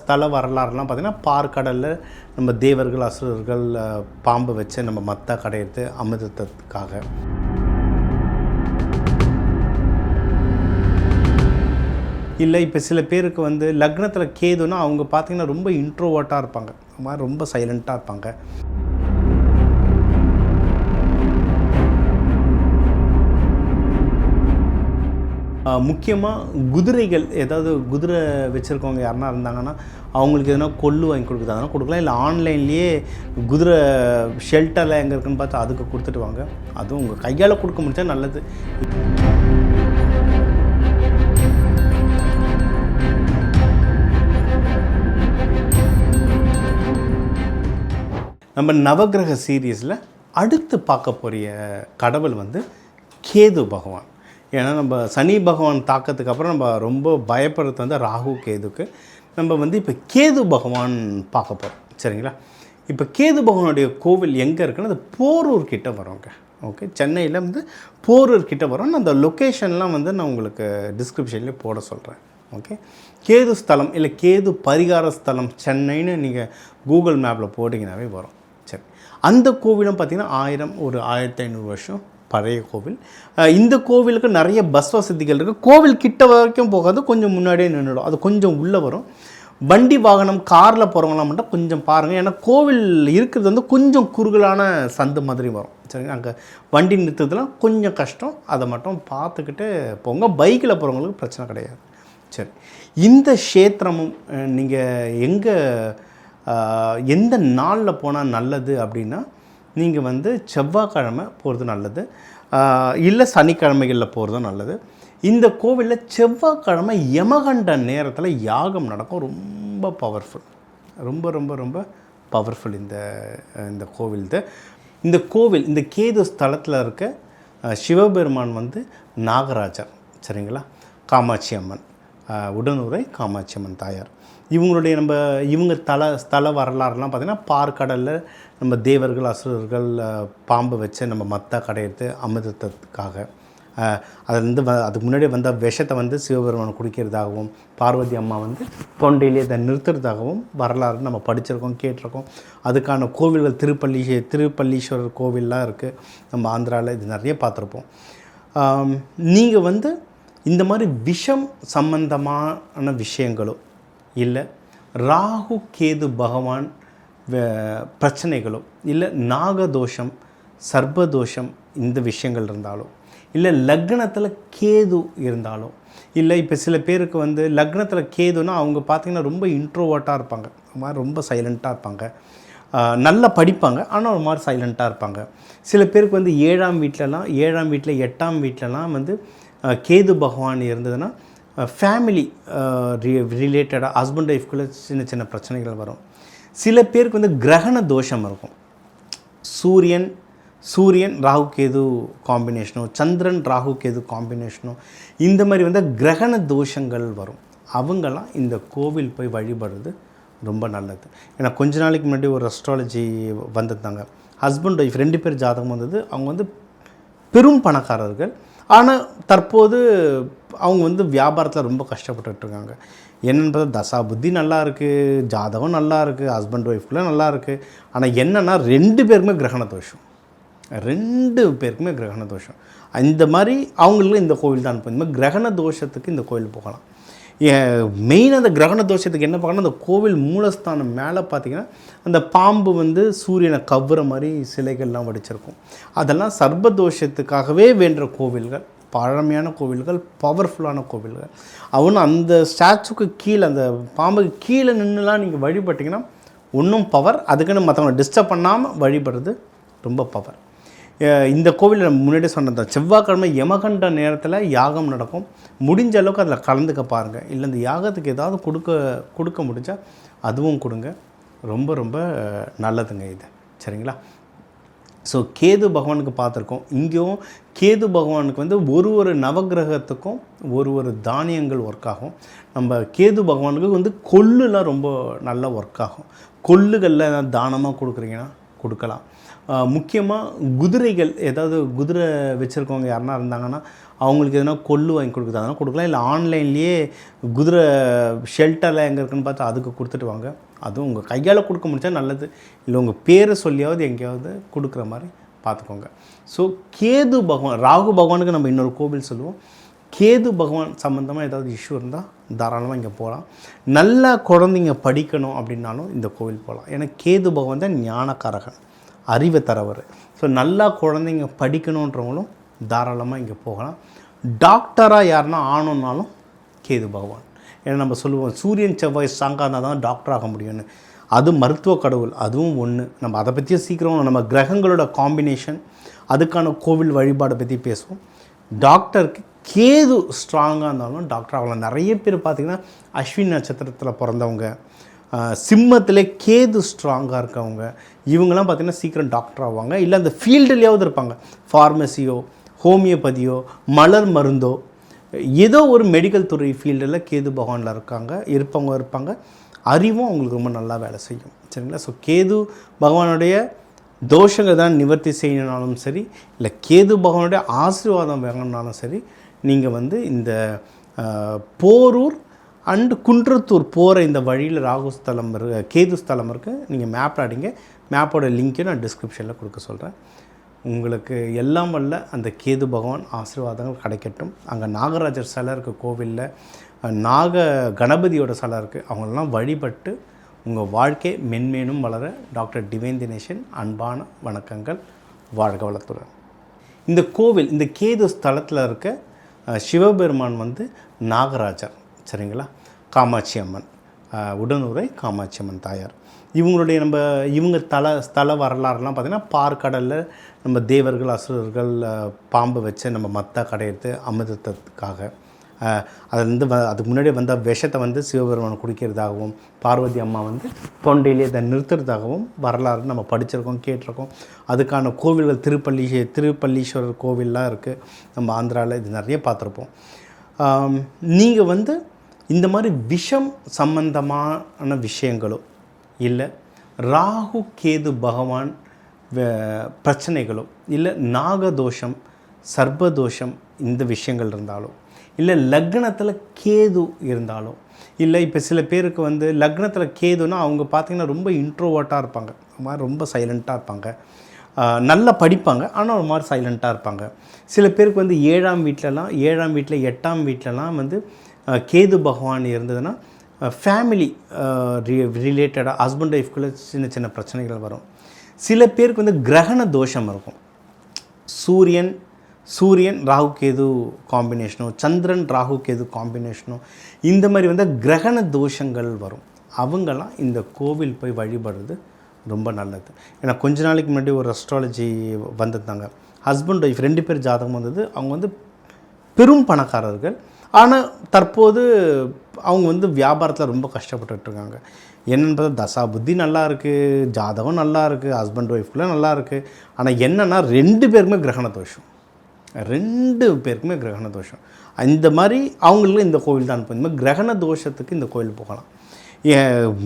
ஸ்தல வரலாறுலாம் பார்த்திங்கன்னா பார்க்கடலில் நம்ம தேவர்கள் அசுரர்கள் பாம்பு வச்சு நம்ம மத்தா கடையிறது அமிர்தத்துக்காக. இல்லை இப்போ சில பேருக்கு வந்து லக்னத்தில் கேதுன்னா அவங்க பார்த்திங்கன்னா ரொம்ப இன்ட்ரோவர்ட்டாக இருப்பாங்க. மாதிரி ரொம்ப சைலண்ட்டாக இருப்பாங்க. முக்கியமாக குதிரைகள் ஏதாவது குதிரை வச்சுருக்கவங்க யாருனா இருந்தாங்கன்னா அவங்களுக்கு எதனா கொள்ளு வாங்கி கொடுக்குறதுனா கொடுக்கலாம். இல்லை ஆன்லைன்லேயே குதிரை ஷெல்டரில் எங்கே இருக்குன்னு பார்த்து அதுக்கு கொடுத்துட்டு வாங்க. அதுவும் உங்கள் கையால் கொடுக்க முடிஞ்சால் நல்லது. நம்ம நவக்கிரக சீரீஸில் அடுத்து பார்க்க போகிற கடவுள் வந்து கேது பகவான். ஏன்னா நம்ம சனி பகவான் தாக்கத்துக்கு அப்புறம் நம்ம ரொம்ப பயப்படுறது வந்து ராகு கேதுக்கு. நம்ம வந்து இப்போ கேது பகவான் பார்க்க போகிறோம் சரிங்களா? இப்போ கேது பகவானுடைய கோவில் எங்கே இருக்குன்னா அது போரூர் கிட்ட வரோங்க. ஓகே? சென்னையில் வந்து போரூர் கிட்ட வரும் நான் அந்த லொக்கேஷன்லாம் வந்து நான் உங்களுக்கு டிஸ்கிரிப்ஷன்லேயே போட சொல்கிறேன் ஓகே? கேது ஸ்தலம் இல்லை கேது பரிகார ஸ்தலம் சென்னைன்னு நீங்கள் கூகுள் மேப்பில் போட்டிங்கனாவே வரும். சரி. அந்த கோவிலும் பார்த்திங்கன்னா ஆயிரம் ஒரு ஆயிரத்தி ஐநூறு வருஷம் பழைய கோவில். இந்த கோவிலுக்கு நிறைய பஸ் வசதிகள் இருக்குது கோவில் கிட்ட வரைக்கும் போகாது கொஞ்சம் முன்னாடியே நின்றுடும் அது கொஞ்சம் உள்ளே வரும். வண்டி வாகனம் காரில் போகிறவங்களாம் மட்டும் கொஞ்சம் பாருங்கள் ஏன்னா கோவில் இருக்கிறது வந்து கொஞ்சம் குறுகலான சந்து மாதிரி வரும். சரிங்க அங்கே வண்டி நிறுத்துறதுலாம் கொஞ்சம் கஷ்டம். அதை மட்டும் பார்த்துக்கிட்டு போங்க. பைக்கில் போகிறவங்களுக்கு பிரச்சனை கிடையாது. சரி. இந்த க்ஷேத்திரமும் நீங்கள் எங்கே எந்த நாளில் போனால் நல்லது அப்படின்னா நீங்கள் வந்து செவ்வாய்க்கிழமை போகிறது நல்லது. இல்லை சனிக்கிழமைகளில் போகிறதும் நல்லது. இந்த கோவிலில் செவ்வாய்க்கிழமை யமகண்ட நேரத்தில் யாகம் நடக்கும். ரொம்ப பவர்ஃபுல் ரொம்ப ரொம்ப ரொம்ப பவர்ஃபுல் இந்த இந்த கோவில் இது. இந்த கோவில் இந்த கேது ஸ்தலத்தில் இருக்க சிவபெருமான் வந்து நாகராஜர். சரிங்களா? காமாட்சி அம்மன். உடனுரை காமாட்சி அம்மன் தாயார். இவங்களுடைய நம்ம இவங்க தல ஸ்தல வரலாறுலாம் பார்த்திங்கன்னா பார்க்கடலில் நம்ம தேவர்கள் அசுரர்கள் பாம்பு வச்சு நம்ம மத்தா கடையிறது அமிர்தத்துக்காக அதுலேருந்து வ அதுக்கு முன்னாடி வந்த விஷத்தை வந்து சிவபெருமான் குடிக்கிறதாகவும் பார்வதி அம்மா வந்து தொண்டையிலே இதை நிறுத்துறதாகவும் வரலாறு நம்ம படிச்சிருக்கோம் கேட்டிருக்கோம். அதுக்கான கோவில்கள் திருப்பள்ளி திருப்பள்ளீஸ்வரர் கோவில்லாம் இருக்குது நம்ம ஆந்திராவில் இது நிறைய பார்த்துருப்போம். நீங்கள் வந்து இந்த மாதிரி விஷம் சம்பந்தமான விஷயங்களோ இல்லை ராகு கேது பகவான் பிரச்சனைகளோ இல்லை நாகதோஷம் சர்ப்பதோஷம் இந்த விஷயங்கள் இருந்தாலோ இல்லை லக்னத்தில் கேது இருந்தாலோ இல்லை இப்போ சில பேருக்கு வந்து லக்னத்தில் கேதுன்னா அவங்க பார்த்திங்கன்னா ரொம்ப இன்ட்ரோவர்ட்டாக இருப்பாங்க. ஒரு மாதிரி ரொம்ப சைலண்ட்டாக இருப்பாங்க. நல்லா படிப்பாங்க ஆனால் ஒரு மாதிரி சைலண்ட்டாக இருப்பாங்க. சில பேருக்கு வந்து ஏழாம் வீட்டிலலாம் ஏழாம் வீட்டில் எட்டாம் வீட்டிலலாம் வந்து கேது பகவான் இருந்ததுன்னா ஃபேமிலி ரிலேட்டடாக ஹஸ்பண்ட் ஒய்ஃப்குள்ளே சின்ன சின்ன பிரச்சனைகள் வரும். சில பேருக்கு வந்து கிரகண தோஷம் இருக்கும். சூரியன் சூரியன் ராகு கேது காம்பினேஷனோ சந்திரன் ராகு கேது காம்பினேஷனோ இந்த மாதிரி வந்து கிரகண தோஷங்கள் வரும். அவங்கெல்லாம் இந்த கோவில் போய் வழிபடுறது ரொம்ப நல்லது. ஏன்னா கொஞ்ச நாளைக்கு முன்னாடி ஒரு அஸ்ட்ராலஜி வந்திருந்தாங்க. ஹஸ்பண்ட் ஒய்ஃப் ரெண்டு பேர் ஜாதகம் வந்தது. அவங்க வந்து பெரும் பணக்காரர்கள். ஆனால் தற்போது அவங்க வந்து வியாபாரத்தில் ரொம்ப கஷ்டப்பட்டுட்டு என்னன்றது தசா புத்தி நல்லா இருக்குது ஜாதகம் நல்லா இருக்குது ஹஸ்பண்ட் ஒய்ஃப்குள்ளே நல்லா இருக்குது ஆனால் என்னென்னா ரெண்டு பேருக்குமே கிரகண தோஷம். ரெண்டு பேருக்குமே கிரகண தோஷம். இந்த மாதிரி அவங்களுக்கு இந்த கோவில் தான் போகணும் கிரகண தோஷத்துக்கு இந்த கோவில் போகலாம். மெயின் அந்த கிரகண தோஷத்துக்கு என்ன பார்க்கணும் அந்த கோவில் மூலஸ்தானம் மேலே பார்த்தீங்கன்னா அந்த பாம்பு வந்து சூரியனை கவ்வுற மாதிரி சிலைகள்லாம் வடிச்சிருக்கும். அதெல்லாம் சர்ப தோஷத்துக்காகவே வேண்டுற கோவில்கள் பழமையான கோவில்கள் பவர்ஃபுல்லான கோவில்கள். அவனும் அந்த ஸ்டாச்சுக்கு கீழே அந்த பாம்புக்கு கீழே நின்றுலாம் நீங்கள் வழிபட்டிங்கன்னா ஒன்றும் பவர் அதுக்குன்னு மற்றவங்களை டிஸ்டர்ப் பண்ணாமல் வழிபடுறது ரொம்ப பவர் இந்த கோவிலில் முன்னாடி சொன்னது செவ்வாய்க்கிழமை யமகண்ட நேரத்தில் யாகம் நடக்கும். முடிஞ்ச அளவுக்கு அதில் கலந்துக்க பாருங்கள் இல்லை இந்த யாகத்துக்கு ஏதாவது கொடுக்க கொடுக்க முடிஞ்சால் அதுவும் கொடுங்க. ரொம்ப ரொம்ப நல்லதுங்க இது. சரிங்களா? ஸோ கேது பகவானுக்கு பார்த்துருக்கோம். இங்கேயும் கேது பகவானுக்கு வந்து ஒரு ஒரு நவக்கிரகத்துக்கும் ஒரு ஒரு தானியங்கள் ஒர்க் ஆகும். நம்ம கேது பகவானுக்கு வந்து கொல்லுலாம் ரொம்ப நல்லா ஒர்க் ஆகும். கொல்லுகளில் தானமாக கொடுக்குறீங்கன்னா கொடுக்கலாம். முக்கியமாக குதிரைகள் ஏதாவது குதிரை வச்சுருக்கவங்க யாருனா இருந்தாங்கன்னா அவங்களுக்கு எதனா கொள்ளு வாங்கி கொடுக்குறது அதெல்லாம் கொடுக்கலாம். இல்லை ஆன்லைன்லேயே குதிரை ஷெல்டரில் எங்கே இருக்குன்னு பார்த்து அதுக்கு கொடுத்துட்டு வாங்க. அதுவும் உங்கள் கையால் கொடுக்க முடிச்சா நல்லது. இல்லை உங்கள் பேரை சொல்லியாவது எங்கேயாவது கொடுக்குற மாதிரி பார்த்துக்கோங்க. ஸோ கேது பகவான் ராகு பகவானுக்கு நம்ம இன்னொரு கோவில் சொல்லுவோம். கேது பகவான் சம்மந்தமாக ஏதாவது இஷ்யூ இருந்தால் தாராளமாக இங்கே போகலாம் நல்லா குழந்தைங்க படிக்கணும் அப்படின்னாலும் இந்த கோவில் போகலாம் ஏன்னா கேது பகவான் தான் ஞானக்காரகன். அறிவை தரவர். ஸோ நல்லா குழந்தைங்க படிக்கணுன்றவங்களும் தாராளமாக இங்கே போகலாம். டாக்டராக யாருன்னா ஆனோன்னாலும் கேது பகவான். ஏன்னா நம்ம சொல்லுவோம் சூரியன் செவ்வாய் ஸ்ட்ராங்காக இருந்தால் தான் டாக்டர் ஆக முடியும்னு. அது மருத்துவ கடவுள் அதுவும் ஒன்று நம்ம அதை பற்றியும் சீக்கிரம் நம்ம கிரகங்களோட காம்பினேஷன் அதுக்கான கோவில் வழிபாடை பற்றி பேசுவோம். டாக்டருக்கு கேது ஸ்ட்ராங்காக இருந்தாலும் டாக்டர் ஆகலாம். நிறைய பேர் பார்த்திங்கன்னா அஸ்வின் நட்சத்திரத்தில் பிறந்தவங்க. சிம்மத்தில் கேது ஸ்ட்ராங்காக இருக்கவங்க. இவங்கெல்லாம் பார்த்திங்கன்னா சீக்கிரம் டாக்டர் ஆவாங்க. இல்லை அந்த ஃபீல்டுலேயாவது இருப்பாங்க. ஃபார்மசியோ ஹோமியோபதியோ மலர் மருந்தோ ஏதோ ஒரு மெடிக்கல் துறை ஃபீல்டில் கேது பகவானில் இருக்காங்க. இருப்பவங்க இருப்பாங்க. அறிவும் அவங்களுக்கு ரொம்ப நல்லா வேலை செய்யும். சரிங்களா? ஸோ கேது பகவானுடைய தோஷங்கள் தான் நிவர்த்தி செய்யணும்னாலும் சரி இல்லை கேது பகவானுடைய ஆசீர்வாதம் வேணும்னாலும் சரி நீங்கள் வந்து இந்த போரூர் அண்டு குன்றத்தூர் போகிற இந்த வழியில் ராகு ஸ்தலம் இருக்கு கேது ஸ்தலம் இருக்குது நீங்கள் மேப்பில் அடிங்க. மேப்போட லிங்க்கை நான் டிஸ்கிரிப்ஷனில் கொடுக்க சொல்கிறேன் உங்களுக்கு எல்லாம் வல்ல அந்த கேது பகவான் ஆசீர்வாதங்கள் கிடைக்கட்டும். அங்கே நாகராஜர் சிலை இருக்குது கோவிலில். நாக கணபதியோட சிலை இருக்குது அவங்களெல்லாம் வழிபட்டு உங்கள் வாழ்க்கை மென்மேனும் வளர டாக்டர் டிவைன் தினேஷன் அன்பான வணக்கங்கள். வாழ்க வளத்துடன். இந்த கோவில் இந்த கேது ஸ்தலத்தில் இருக்க சிவபெருமான் வந்து நாகராஜர். சரிங்களா? காமாட்சி அம்மன். உடனுரை காமாட்சி அம்மன் தாயார். இவங்களுடைய நம்ம இவங்க தல ஸ்தல வரலாறுலாம் பார்த்திங்கன்னா பார்க்கடலில் நம்ம தேவர்கள் அசுரர்கள் பாம்பு வச்சு நம்ம மத்தா கடையிறது அமிர்தத்துக்காக அதுலேருந்து வ அதுக்கு முன்னாடி வந்த விஷத்தை வந்து சிவபெருமான் குடிக்கிறதாகவும் பார்வதி அம்மா வந்து தொண்டையிலே அதை நிறுத்துறதாகவும் வரலாறு நம்ம படிச்சிருக்கோம் கேட்டிருக்கோம். அதுக்கான கோவில்கள் திருப்பள்ளி திருப்பள்ளீஸ்வரர் கோவில்லாம் இருக்குது நம்ம ஆந்திராவில் இது நிறைய பார்த்துருப்போம். நீங்கள் வந்து இந்த மாதிரி விஷம் சம்பந்தமான விஷயங்களோ இல்லை ராகு கேது பகவான் பிரச்சனைகளோ இல்லை நாகதோஷம் சர்ப்பதோஷம் இந்த விஷயங்கள் இருந்தாலோ இல்லை லக்னத்தில் கேது இருந்தாலும் இல்லை இப்போ சில பேருக்கு வந்து லக்னத்தில் கேதுன்னா அவங்க பார்த்திங்கன்னா ரொம்ப இன்ட்ரோவர்ட்டாக இருப்பாங்க. ஒரு மாதிரி ரொம்ப சைலண்ட்டாக இருப்பாங்க. நல்லா படிப்பாங்க ஆனால் ஒரு மாதிரி சைலண்ட்டாக இருப்பாங்க. சில பேருக்கு வந்து ஏழாம் வீட்டிலலாம் ஏழாம் வீட்டில் எட்டாம் வீட்டிலலாம் வந்து கேது பகவான் இருந்ததுன்னா ஃபேமிலி ரிலேட்டடாக ஹஸ்பண்ட் ஒய்ஃப்குள்ளே சின்ன சின்ன பிரச்சனைகள் வரும். சில பேருக்கு வந்து கிரகண தோஷம் இருக்கும். சூரியன் சூரியன் ராகு கேது காம்பினேஷனோ சந்திரன் ராகு கேது காம்பினேஷனோ இந்த மாதிரி வந்து கிரகண தோஷங்கள் வரும். அவங்கெல்லாம் இந்த கோவில் போய் வழிபடுறது ரொம்ப நல்லது. ஏன்னா கொஞ்ச நாளைக்கு முன்னாடி ஒரு அஸ்ட்ராலஜி வந்திருந்தாங்க. ஹஸ்பண்ட் ஒய்ஃப் ரெண்டு பேர் ஜாதகம் வந்தது. அவங்க வந்து பெரும் பணக்காரர்கள். ஆனால் தற்போது அவங்க வந்து வியாபாரத்தில் ரொம்ப கஷ்டப்பட்டுட்டு இருக்காங்க என்னன்னு பார்த்தா தசா புத்தி நல்லா இருக்குது ஜாதகம் நல்லா இருக்குது ஹஸ்பண்ட் ஒய்ஃப்குள்ளே நல்லா இருக்குது ஆனால் என்னென்னா ரெண்டு பேருக்குமே கிரகண தோஷம். ரெண்டு பேருக்குமே கிரகண தோஷம். இந்த மாதிரி அவங்களுக்கு இந்த கோவில் தான் அனுப்பும் இந்த மாதிரி கிரகண தோஷத்துக்கு இந்த கோவில் போகலாம்.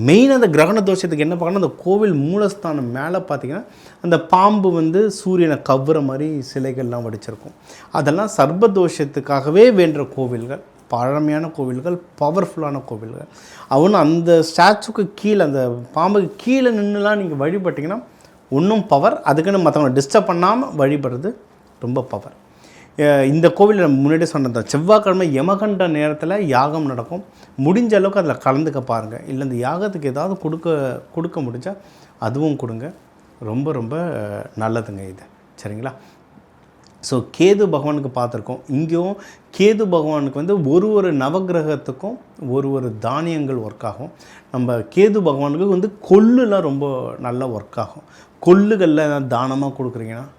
மெயின் அந்த கிரகண தோஷத்துக்கு என்ன பார்க்கணும் அந்த கோவில் மூலஸ்தானம் மேலே பார்த்தீங்கன்னா அந்த பாம்பு வந்து சூரியனை கவ்வுற மாதிரி சிலைகள்லாம் வடிச்சிருக்கும். அதெல்லாம் சர்பதோஷத்துக்காகவே வேண்ட கோவில்கள் பழமையான கோவில்கள் பவர்ஃபுல்லான கோவில்கள். அவனு அந்த ஸ்டாச்சுக்கு கீழே அந்த பாம்புக்கு கீழே நின்றுலாம் நீங்கள் வழிபட்டிங்கன்னா இன்னும் பவர் அதுக்குன்னு மற்றவங்களை டிஸ்டர்ப் பண்ணாமல் வழிபடுறது ரொம்ப பவர் இந்த கோவிலில் முன்னாடி சொன்னது செவ்வாய்க்கிழமை யமகண்ட நேரத்தில் யாகம் நடக்கும். முடிஞ்ச அளவுக்கு அதில் கலந்துக்க பாருங்கள் இல்லை இந்த யாகத்துக்கு ஏதாவது கொடுக்க கொடுக்க முடிஞ்சால் அதுவும் கொடுங்க. ரொம்ப ரொம்ப நல்லதுங்க இது. சரிங்களா? ஸோ கேது பகவானுக்கு பார்த்துருக்கோம். இங்கேயும் கேது பகவானுக்கு வந்து ஒரு ஒரு நவக்கிரகத்துக்கும் ஒரு ஒரு தானியங்கள் ஒர்க் ஆகும். நம்ம கேது பகவானுக்கு வந்து கொள்ளுலாம் ரொம்ப நல்லா ஒர்க் ஆகும். கொல்லுகளில் தானமாக கொடுக்குறீங்கன்னா